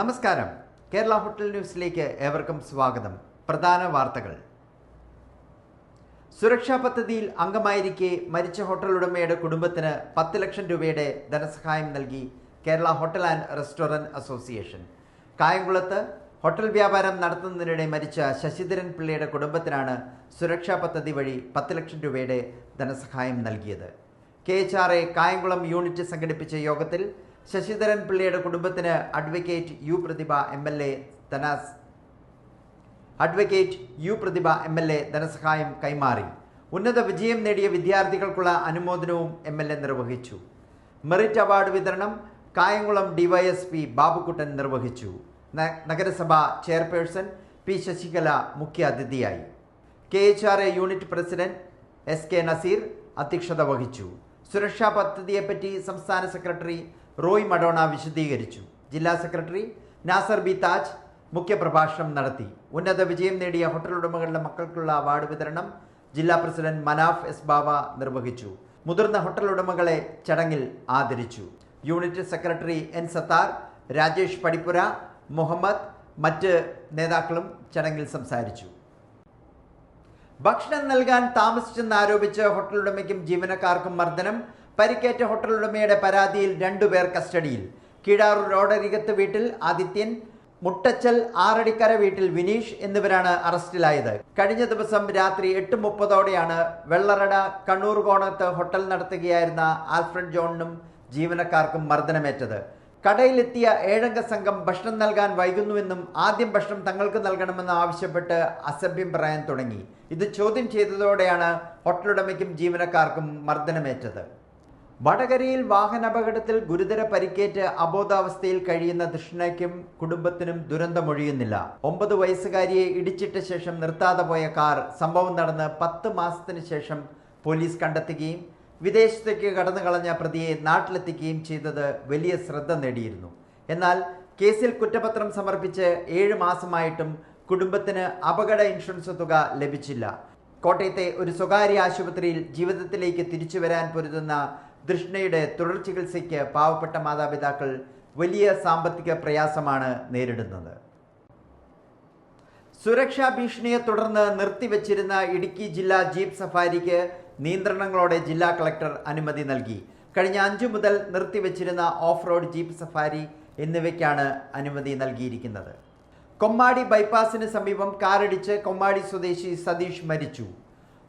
നമസ്കാരം. കേരള ഹോട്ടൽ ന്യൂസിലേക്ക് ഏവർക്കും സ്വാഗതം. പ്രധാന വാർത്തകൾ. സുരക്ഷാ പദ്ധതിയിൽ അംഗമായിരിക്കെ മരിച്ച ഹോട്ടൽ ഉടമയുടെ കുടുംബത്തിന് പത്ത് ലക്ഷം രൂപയുടെ ധനസഹായം നൽകി Kerala hotel and restaurant association. കായംകുളത്ത് ഹോട്ടൽ വ്യാപാരം നടത്തുന്നതിനിടെ മരിച്ച ശശിധരൻ പിള്ളയുടെ കുടുംബത്തിനാണ് സുരക്ഷാ പദ്ധതി വഴി പത്ത് ലക്ഷം രൂപയുടെ ധനസഹായം നൽകിയത്. K H R A Kayamkulam unit സംഘടിപ്പിച്ച യോഗത്തിൽ ശശിധരൻ പിള്ളയുടെ കുടുംബത്തിന് advocate U Prathibha M L A ധനസ് advocate U Prathibha M L A ധനസഹായം കൈമാറി. ഉന്നത വിജയം നേടിയ വിദ്യാർത്ഥികൾക്കുള്ള അനുമോദനവും എം എൽ എ നിർവഹിച്ചു. മെറിറ്റ് അവാർഡ് വിതരണം കായംകുളം ഡിവൈഎസ്പി ബാബുക്കുട്ടൻ നിർവഹിച്ചു. നഗരസഭാ ചെയർപേഴ്സൺ പി ശശികല മുഖ്യാതിഥിയായി K H R A unit president S K Nazeer അധ്യക്ഷത വഹിച്ചു. സുരക്ഷാ പദ്ധതിയെപ്പറ്റി സംസ്ഥാന സെക്രട്ടറി റോയ് മഡോണ വിശദീകരിച്ചു. ജില്ലാ സെക്രട്ടറി നാസർ ബി താജ് മുഖ്യപ്രഭാഷണം നടത്തി. ഉന്നത വിജയം നേടിയ ഹോട്ടൽ ഉടമകളുടെ മക്കൾക്കുള്ള അവാർഡ് വിതരണം ജില്ലാ പ്രസിഡന്റ് മനാഫ് എസ് ബാബ നിർവഹിച്ചു. മുതിർന്ന ഹോട്ടൽ ഉടമകളെ ചടങ്ങിൽ ആദരിച്ചു. Unit secretary N Sathar Rajesh Padippura Muhammad മറ്റ് നേതാക്കളും ചടങ്ങിൽ സംസാരിച്ചു. ഭക്ഷണം നൽകാൻ താമസിച്ചെന്ന് ആരോപിച്ച് ഹോട്ടൽ ഉടമയ്ക്കും ജീവനക്കാർക്കും മർദ്ദനം പരിക്കേറ്റ ഹോട്ടൽ ഉടമയുടെ പരാതിയിൽ രണ്ടുപേർ കസ്റ്റഡിയിൽ. കീഴാറൂർ റോഡരികത്ത് വീട്ടിൽ ആദിത്യൻ മുട്ടച്ചൽ ആറടിക്കര വീട്ടിൽ വിനീഷ് എന്നിവരാണ് അറസ്റ്റിലായത്. കഴിഞ്ഞ ദിവസം രാത്രി എട്ട് മുപ്പതോടെയാണ് വെള്ളറട കണ്ണൂർ കോണത്ത് ഹോട്ടൽ നടത്തുകയായിരുന്ന ആൽഫ്രഡ് ജോണിനും ജീവനക്കാർക്കും മർദ്ദനമേറ്റത്. കടയിലെത്തിയ ഏഴംഗ സംഘം ഭക്ഷണം നൽകാൻ വൈകുന്നുവെന്നും ആദ്യം ഭക്ഷണം തങ്ങൾക്ക് നൽകണമെന്ന് ആവശ്യപ്പെട്ട് അസഭ്യം പറയാൻ തുടങ്ങി. ഇത് ചോദ്യം ചെയ്തതോടെയാണ് ഹോട്ടലുടമയ്ക്കും ജീവനക്കാർക്കും മർദ്ദനമേറ്റത്. വടകരയിൽ വാഹനാപകടത്തിൽ ഗുരുതര പരിക്കേറ്റ് അബോധാവസ്ഥയിൽ കഴിയുന്ന ദൃഷ്ണയ്ക്കും കുടുംബത്തിനും ദുരന്തമൊഴിയുന്നില്ല. ഒമ്പത് വയസ്സുകാരിയെ ഇടിച്ചിട്ട ശേഷം നിർത്താതെ പോയ കാർ സംഭവം നടന്ന് പത്ത് മാസത്തിന് ശേഷം പോലീസ് കണ്ടെത്തുകയും വിദേശത്തേക്ക് കടന്നു കളഞ്ഞ പ്രതിയെ നാട്ടിലെത്തിക്കുകയും ചെയ്തത് വലിയ ശ്രദ്ധ നേടിയിരുന്നു. എന്നാൽ കേസിൽ കുറ്റപത്രം സമർപ്പിച്ച് ഏഴ് മാസമായിട്ടും കുടുംബത്തിന് അപകട ഇൻഷുറൻസ് തുക ലഭിച്ചില്ല. കോട്ടയത്തെ ഒരു സ്വകാര്യ ആശുപത്രിയിൽ ജീവിതത്തിലേക്ക് തിരിച്ചു വരാൻ പൊരുതുന്ന ദൃഷ്ണയുടെ തുടർ ചികിത്സയ്ക്ക് പാവപ്പെട്ട മാതാപിതാക്കൾ വലിയ സാമ്പത്തിക പ്രയാസമാണ് നേരിടുന്നത്. സുരക്ഷാ ഭീഷണിയെ തുടർന്ന് നിർത്തിവച്ചിരുന്ന ഇടുക്കി ജില്ലാ ജീപ്പ് സഫാരിക്ക് നിയന്ത്രണങ്ങളോടെ ജില്ലാ കളക്ടർ അനുമതി നൽകി. കഴിഞ്ഞ അഞ്ചു മുതൽ നിർത്തിവച്ചിരുന്ന ഓഫ് റോഡ് ജീപ്പ് സഫാരി എന്നിവയ്ക്കാണ് അനുമതി നൽകിയിരിക്കുന്നത്. കൊമ്മാടി ബൈപ്പാസിന് സമീപം കാറിടിച്ച് കൊമ്മാടി സ്വദേശി സതീഷ് മരിച്ചു.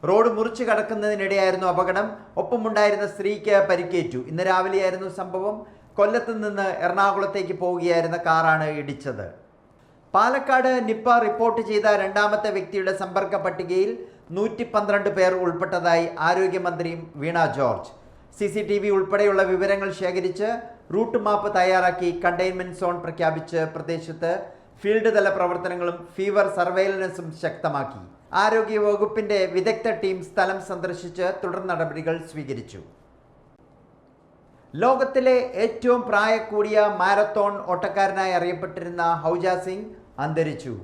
റോഡ് മുറിച്ചു കടക്കുന്നതിനിടെയായിരുന്നു അപകടം. ഒപ്പമുണ്ടായിരുന്ന സ്ത്രീക്ക് പരിക്കേറ്റു. ഇന്ന് രാവിലെയായിരുന്നു സംഭവം. കൊല്ലത്ത് നിന്ന് എറണാകുളത്തേക്ക് പോവുകയായിരുന്ന കാറാണ് ഇടിച്ചത്. പാലക്കാട് നിപ്പ റിപ്പോർട്ട് ചെയ്ത രണ്ടാമത്തെ വ്യക്തിയുടെ സമ്പർക്ക പട്ടികയിൽ നൂറ്റി പന്ത്രണ്ട് പേർ ഉൾപ്പെട്ടതായി ആരോഗ്യമന്ത്രി Veena George. C C T V ഉൾപ്പെടെയുള്ള വിവരങ്ങൾ ശേഖരിച്ച് റൂട്ട് മാപ്പ് തയ്യാറാക്കി കണ്ടെയ്ൻമെന്റ് സോൺ പ്രഖ്യാപിച്ച് പ്രദേശത്ത് ഫീൽഡ് തല പ്രവർത്തനങ്ങളും ഫീവർ സർവൈലൻസും ശക്തമാക്കി. ആരോഗ്യ വകുപ്പിന്റെ വിദഗ്ധ ടീം സ്ഥലം സന്ദർശിച്ച് തുടർ നടപടികൾ സ്വീകരിച്ചു. ലോകത്തിലെ ഏറ്റവും പ്രായക്കൂടിയ മാരത്തോൺ ഓട്ടക്കാരനായി അറിയപ്പെട്ടിരുന്ന ഹൗജ സിംഗ് അന്തരിച്ചു.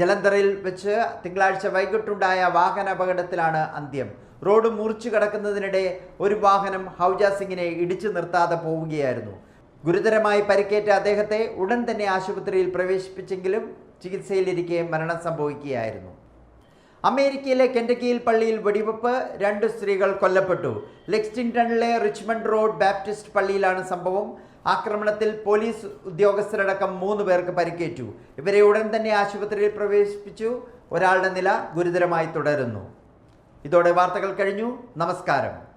ജലന്ധറിൽ വെച്ച് തിങ്കളാഴ്ച വൈകിട്ടുണ്ടായ വാഹന അപകടത്തിലാണ് അന്ത്യം. റോഡ് മുറിച്ചു കടക്കുന്നതിനിടെ ഒരു വാഹനം ഹൗജ സിംഗിനെ ഇടിച്ചു നിർത്താതെ പോവുകയായിരുന്നു. ഗുരുതരമായി പരിക്കേറ്റ അദ്ദേഹത്തെ ഉടൻ തന്നെ ആശുപത്രിയിൽ പ്രവേശിപ്പിച്ചെങ്കിലും ചികിത്സയിലിരിക്കെ മരണം സംഭവിക്കുകയായിരുന്നു. അമേരിക്കയിലെ കെൻഡക്കിയിൽ പള്ളിയിൽ വെടിവെപ്പ് രണ്ട് സ്ത്രീകൾ കൊല്ലപ്പെട്ടു. ലെക്സ്റ്റിംഗ്ടണിലെ റിച്ച്മണ്ട് റോഡ് ബാപ്റ്റിസ്റ്റ് പള്ളിയിലാണ് സംഭവം. ആക്രമണത്തിൽ പോലീസ് ഉദ്യോഗസ്ഥരടക്കം മൂന്ന് പേർക്ക് പരിക്കേറ്റു. ഇവരെ ഉടൻ തന്നെ ആശുപത്രിയിൽ പ്രവേശിപ്പിച്ചു. ഒരാളുടെ നില ഗുരുതരമായി തുടരുന്നു. ഇതോടെ വാർത്തകൾ കഴിഞ്ഞു. നമസ്കാരം.